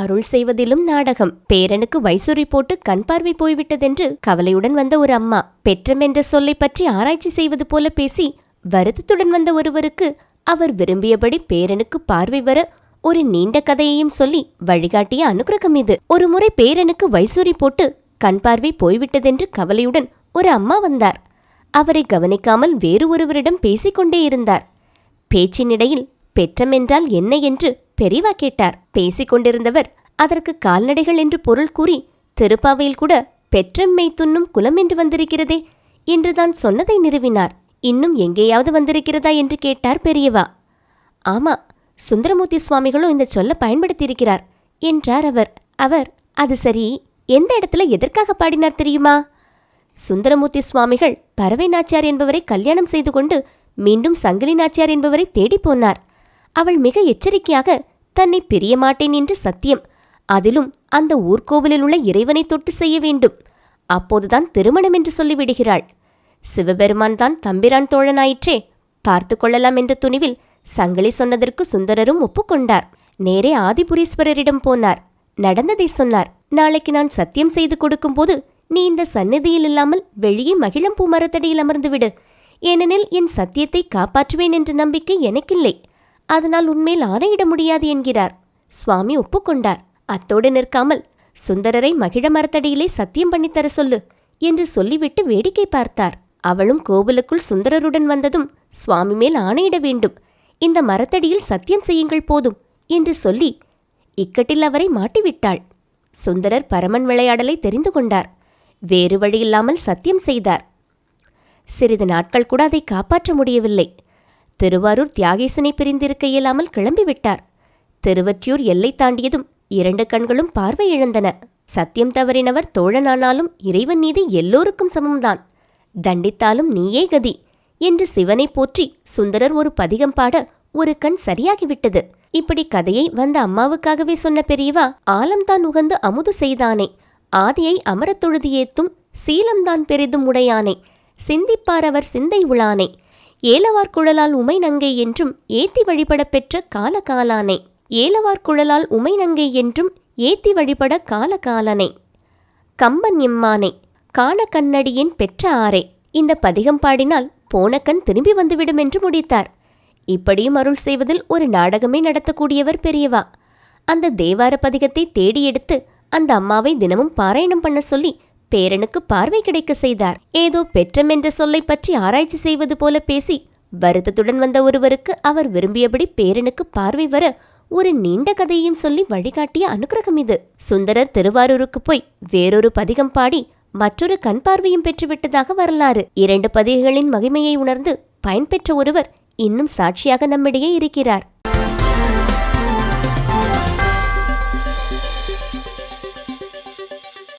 அருள் செய்வதிலும் நாடகம். பேரனுக்கு வைசூரி போட்டு கண் பார்வை போய்விட்டதென்று கவலையுடன் வந்த ஒரு அம்மா பெற்றம் என்ற சொல்லை பற்றி ஆராய்ச்சி செய்வது போல பேசி வருத்தத்துடன் வந்த ஒருவருக்கு அவர் விரும்பியபடி பேரனுக்கு பார்வை வர ஒரு நீண்ட கதையையும் சொல்லி வழிகாட்டிய அனுகிரகம் இது. ஒரு முறை பேரனுக்கு வைசூரி போட்டு கண் பார்வை போய்விட்டதென்று கவலையுடன் ஒரு அம்மா வந்தார். அவரை கவனிக்காமல் வேறு ஒருவரிடம் பேசிக்கொண்டே இருந்தார். பேச்சினிடையில் பெற்றம் என்றால் என்ன? என்று பெரியவா கேட்டார். பேசிக் கொண்டிருந்தவர் அதற்கு கால்நடைகள் என்று பொருள் கூறி திருப்பாவையில் கூட பெற்றம்மை துண்ணும் குலம் என்று வந்திருக்கிறதே என்று தான் சொன்னதை நிறுவினார். இன்னும் எங்கேயாவது வந்திருக்கிறதா? என்று கேட்டார் பெரியவா. ஆமா சுந்தரமூர்த்தி சுவாமிகளும் இந்த சொல்ல பயன்படுத்தியிருக்கிறார் என்றார் அவர். அவர் அது சரி எந்த இடத்துல எதற்காக பாடினார் தெரியுமா? சுந்தரமூர்த்தி சுவாமிகள் பறவை நாச்சியார் என்பவரை கல்யாணம் செய்து கொண்டு மீண்டும் சங்கிலி நாச்சியார் என்பவரை தேடிப் போனார் அவள் மிக எச்சரிக்கையாக தன்னை பிரிய மாட்டேன் என்று சத்தியம். அதிலும் அந்த ஊர்கோவிலில் உள்ள இறைவனை தொட்டு செய்ய வேண்டும். அப்போதுதான் திருமணம் என்று சொல்லிவிடுகிறாள். சிவபெருமான் தான் தம்பிரான் தோழனாயிற்றே. பார்த்து கொள்ளலாம் என்ற துணிவில் சங்கிலி சொன்னதற்கு சுந்தரரும் ஒப்புக்கொண்டார் நேரே ஆதிபுரீஸ்வரரிடம் போனார். நடந்ததை சொன்னார். நாளைக்கு நான் சத்தியம் செய்து கொடுக்கும்போது நீ இந்த சந்நிதியில் இல்லாமல் வெளியே மகிழம்பூ மரத்தடியில் அமர்ந்துவிடு. ஏனெனில் என் சத்தியத்தை காப்பாற்றுவேன் என்ற நம்பிக்கை எனக்கில்லை. அதனால் உன்மேல் ஆணையிட முடியாது என்கிறார். சுவாமி ஒப்புக்கொண்டார். அத்தோடு நிற்காமல் சுந்தரரை மகிழ மரத்தடியிலே சத்தியம் பண்ணித்தர சொல்லு என்று சொல்லிவிட்டு வேடிக்கை பார்த்தார். அவளும் கோவிலுக்குள் சுந்தரருடன் வந்ததும் சுவாமி மேல் ஆணையிட வேண்டும். இந்த மரத்தடியில் சத்தியம் செய்யுங்கள் போதும் என்று சொல்லி இக்கட்டில் அவரை மாட்டிவிட்டாள். சுந்தரர் பரமன் விளையாடலை தெரிந்து கொண்டார். வேறு வழியில்லாமல் சத்தியம் செய்தார். சிறிது நாட்கள் கூட அதை காப்பாற்ற முடியவில்லை. திருவாரூர் தியாகேசனை பிரிந்திருக்க இயலாமல் கிளம்பிவிட்டார். திருவற்றியூர் எல்லை தாண்டியதும் இரண்டு கண்களும் பார்வை இழந்தன. சத்தியம் தவறினவர் தோழனானாலும் இறைவன் நீதி எல்லோருக்கும் சமம்தான். தண்டித்தாலும் நீயே கதி என்று சிவனை போற்றி சுந்தரர் ஒரு பதிகம் பாட ஒரு கண் சரியாகிவிட்டது. இப்படி கதையை வந்த அம்மாவுக்காகவே சொன்ன பெரியவா ஆலம்தான் உகந்து அமுது செய்தானே ஆதியை அமரத்தொழுது ஏத்தும் சீலம்தான் பெரிதும் உடையானே சிந்திப்பார் அவர் சிந்தை உளானே ஏலவார் குழலால் உமை நங்கை என்றும் ஏத்தி வழிபடப் பெற்ற காலகாலானை. ஏலவார்குழலால் ஏலவார் குழலால் உமை நங்கை என்றும் ஏத்தி வழிபட காலகாலனை. கம்பன் எம்மானை காண கண்ணடியின் பெற்ற ஆரே இந்த பதிகம் பாடினால் போனக்கண் திரும்பி வந்துவிடும் என்று முடித்தார். இப்படியும் அருள் செய்வதில் ஒரு நாடகமே நடத்தக்கூடியவர் பெரியவா. அந்த தேவார பதிகத்தை தேடி எடுத்து அந்த அம்மாவை தினமும் பாராயணம் பண்ண சொல்லி பேரனுக்கு பார்வை கிடைக்க செய்தார். ஏதோ பெற்றம் என்ற சொல்லை பற்றி ஆராய்ச்சி செய்வது போல பேசி வருத்தத்துடன் வந்த ஒருவருக்கு அவர் விரும்பியபடி பேரனுக்கு பார்வை வர ஒரு நீண்ட கதையையும் சொல்லி வழிகாட்டிய அனுக்கிரகம் இது. சுந்தரர் திருவாரூருக்கு போய் வேறொரு பதிகம் பாடி மற்றொரு கண் பார்வையும் பெற்றுவிட்டதாக வரலாறு. இரண்டு பதிகங்களின் மகிமையை உணர்ந்து பயன்பெற்ற ஒருவர் இன்னும் சாட்சியாக நம்மிடையே இருக்கிறார்.